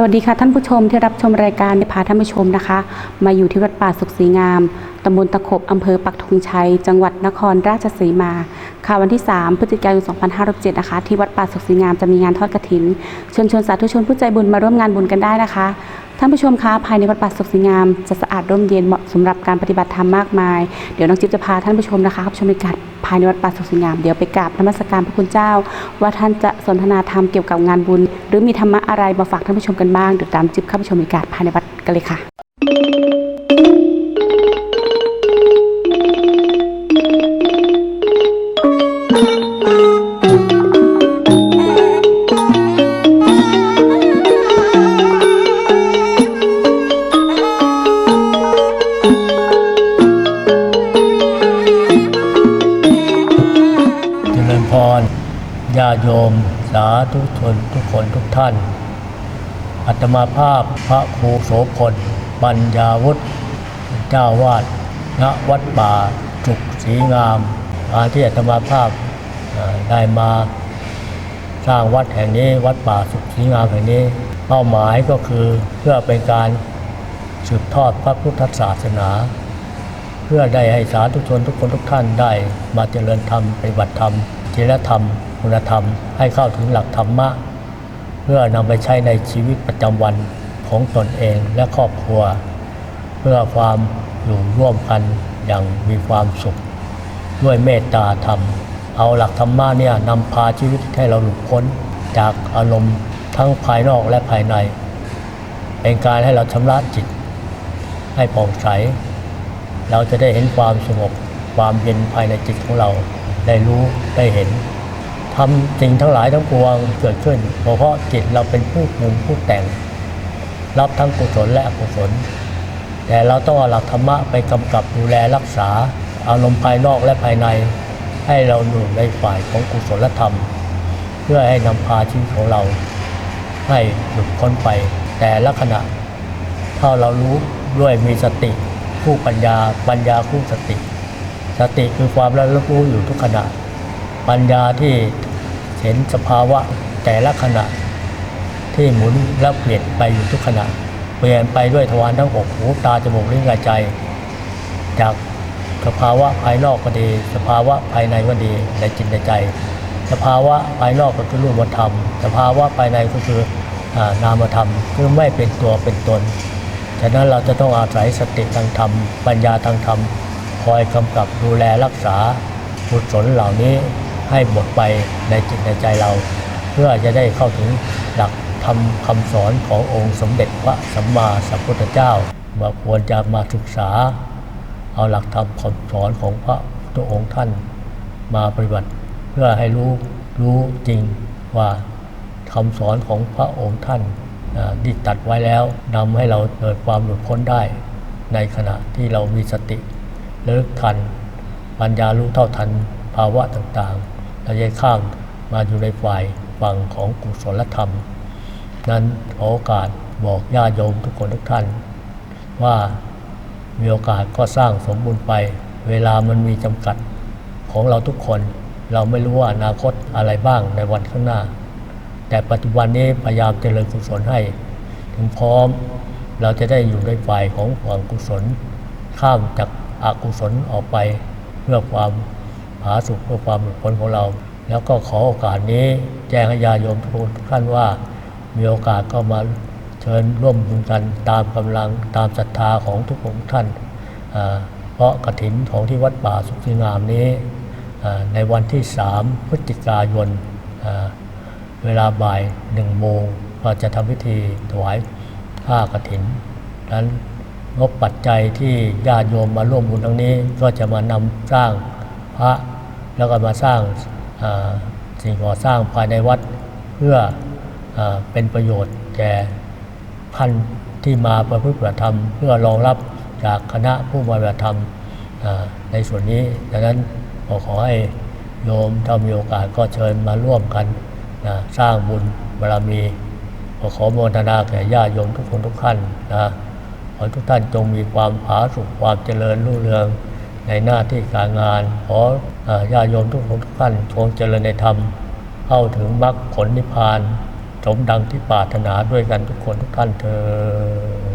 สวัสดีค่ะท่านผู้ชมที่รับชมรายการพาท่านผู้ชมนะคะ มาอยู่ที่วัดป่าสุขศรีงามตำบลตะขบอำเภอปักธงชัย จังหวัดนครราชสีมา ค่ะวันที่ 3 พฤศจิกายน 2567 นะคะ ที่วัดป่าสุขศรีงามจะมีงานทอดกระถินเชิญชวนสาธุชนผู้ใจบุญมาร่วมงานบุญกันได้นะคะ ท่านผู้ชมคะภายในวัดป่าสุขสีงามจะสะอาดร่มเย็นเหมาะสำหรับการปฏิบัติธรรมมากมาย เดี๋ยวน้องจิ๊บจะพาท่านผู้ชมนะคะเข้าชมบรรยากาศภายในวัดป่าสุขสีงามเดี๋ยวไปกราบนมัสการพระคุณเจ้า ว่าท่านจะสนทนาธรรมเกี่ยวกับงานบุญ หรือมีธรรมะอะไรมาฝากท่านผู้ชมกันบ้างเดี๋ยวตามจิ๊บเข้าไปชมบรรยากาศภายในวัดกันเลยค่ะ โยม สาธุชนทุกคนทุกท่าน อัตมาภาพพระครูโสพลปัญญาวุฒิเจ้าวาดณวัดป่าจุกศรีงามกาที่อัตมาภาพได้มาสร้างวัดแห่งนี้วัดป่าสุขศรีงามแห่งนี้ เป้าหมายก็คือเพื่อเป็นการสืบทอดพระพุทธศาสนา เพื่อได้ให้สาธุชนทุกคนทุกท่านได้มาเจริญธรรมปฏิบัติธรรมศีลธรรม คุณธรรม ให้เข้าถึงหลักธรรมะ เพื่อนำไปใช้ในชีวิตประจำวันของตนเองและครอบครัว เพื่อความอยู่ร่วมกันอย่างมีความสุข ด้วยเมตตาธรรม เอาหลักธรรมะเนี่ยนำพาชีวิตให้เราหลุดพ้นจากอารมณ์ทั้งภายนอกและภายใน เป็นการให้เราชำระจิต ให้ผ่องใส เราจะได้เห็นความสงบความเย็นภายในจิตของเราได้รู้ได้เห็น ทำสิ่งทั้งหลายทั้งปวงเกิดขึ้นเพราะจิตเราเป็นผู้ปรุงผู้แต่ง รับทั้งกุศลและอกุศล แต่เราต้องเอาหลักธรรมะไปกำกับดูแลรักษา อารมณ์ภายนอกและภายใน ให้เราอยู่ในฝ่ายของกุศลธรรม เพื่อให้นำพาชีวิตของเรา ให้หลุดพ้นไป แต่ละขณะ ถ้าเรารู้ด้วยมีสติคู่ปัญญาปัญญาคู่สติ สติคือความระลึกรู้อยู่ทุกขณะปัญญาที่ เห็นสภาวะแต่ละขณะ ที่หมุนและเปลี่ยนไปอยู่ทุกขณะ เปลี่ยนไปด้วยทวารทั้งหกหูตาจมูกลิ้นกายใจ จากสภาวะภายนอกก็ดี สภาวะภายในก็ดีในจิตในใจ สภาวะภายนอกก็คือรูปธรรม สภาวะภายในก็คืออนามธรรมคือไม่เป็นตัวเป็นตนฉะนั้นเราจะต้องอาศัยสติทางธรรม ปัญญาทางธรรม คอยกำกับดูแลรักษาบุศลเหล่านี้ ให้หมดไปในจิตในใจเรา เพื่อจะได้เข้าถึงหลักธรรมคำสอนขององค์สมเด็จพระสัมมาสัมพุทธเจ้าว่าควรจะมาศึกษา เอาหลักธรรมคำสอนของพระพุทธองค์ท่านมาปฏิบัติ เพื่อให้รู้รู้จริงว่าคำสอนของพระองค์ท่านที่ตัดไว้แล้วนำให้เราเกิดความหลุดพ้นได้ ในขณะที่เรามีสติระลึกทันปัญญารู้เท่าทันภาวะต่างๆ ราจะข้ามมาอยู่ในฝ่ายฝั่งของกุศลธรรม นั้นขอโอกาสบอกญาติโยมทุกคนทุกท่าน ว่ามีโอกาสก็สร้างสมบูรณ์ไป เวลามันมีจำกัดของเราทุกคน เราไม่รู้ว่าอนาคตอะไรบ้างในวันข้างหน้า แต่ปัจจุบันนี้พยายามเจริญกุศลให้ ถึงพร้อมเราจะได้อยู่ในฝ่ายของความกุศล ข้ามจากอากุศลออกไปเพื่อความ ผาสุกเพื่อความหลุดพ้นของเรา แล้วก็ขอโอกาสนี้แจ้งให้ญาโยมทุกคนทุกท่านว่า มีโอกาสก็มาเชิญร่วมบุญกันตามกำลังตามศรัทธาของทุกคนทุกท่านอ่าเพราะกฐินของที่วัดป่าสุขสิงามนี้ ในวันที่ 3 พฤศจิกายนเวลาบ่ายหนึ่งโมงก็จะทำพิธีถวายผ้ากฐินนั้นงบปัจจัยที่ญาติโยมมาร่วมบุญครั้งนี้ก็จะมานำสร้างพระ แล้วก็มาสร้างสิ่งก่อสร้างภายในวัดเพื่ออเป็นประโยชน์แก่ท่านที่มาประพฤติปฏิบัติธรรม เพื่อรองรับจากคณะผู้มาปฏิบัติธรรมในส่วนนี้ดังนั้นขอขอให้โยมถ้ามีโอกาสก็เชิญมาร่วมกันนะสร้างบุญบารมี ขอขอโมทนาแก่ญาติโยมทุกคนทุกท่านนะขอให้ทุกท่านจงมีความผาสุกความเจริญรุ่งเรืองในหน้าที่การงานขอ ญาโยมทุกคนทุกท่านจงเจริญในธรรม เข้าถึงมรรคผลนิพพาน สมดังที่ปรารถนาด้วยกันทุกคนทุกท่านเธอ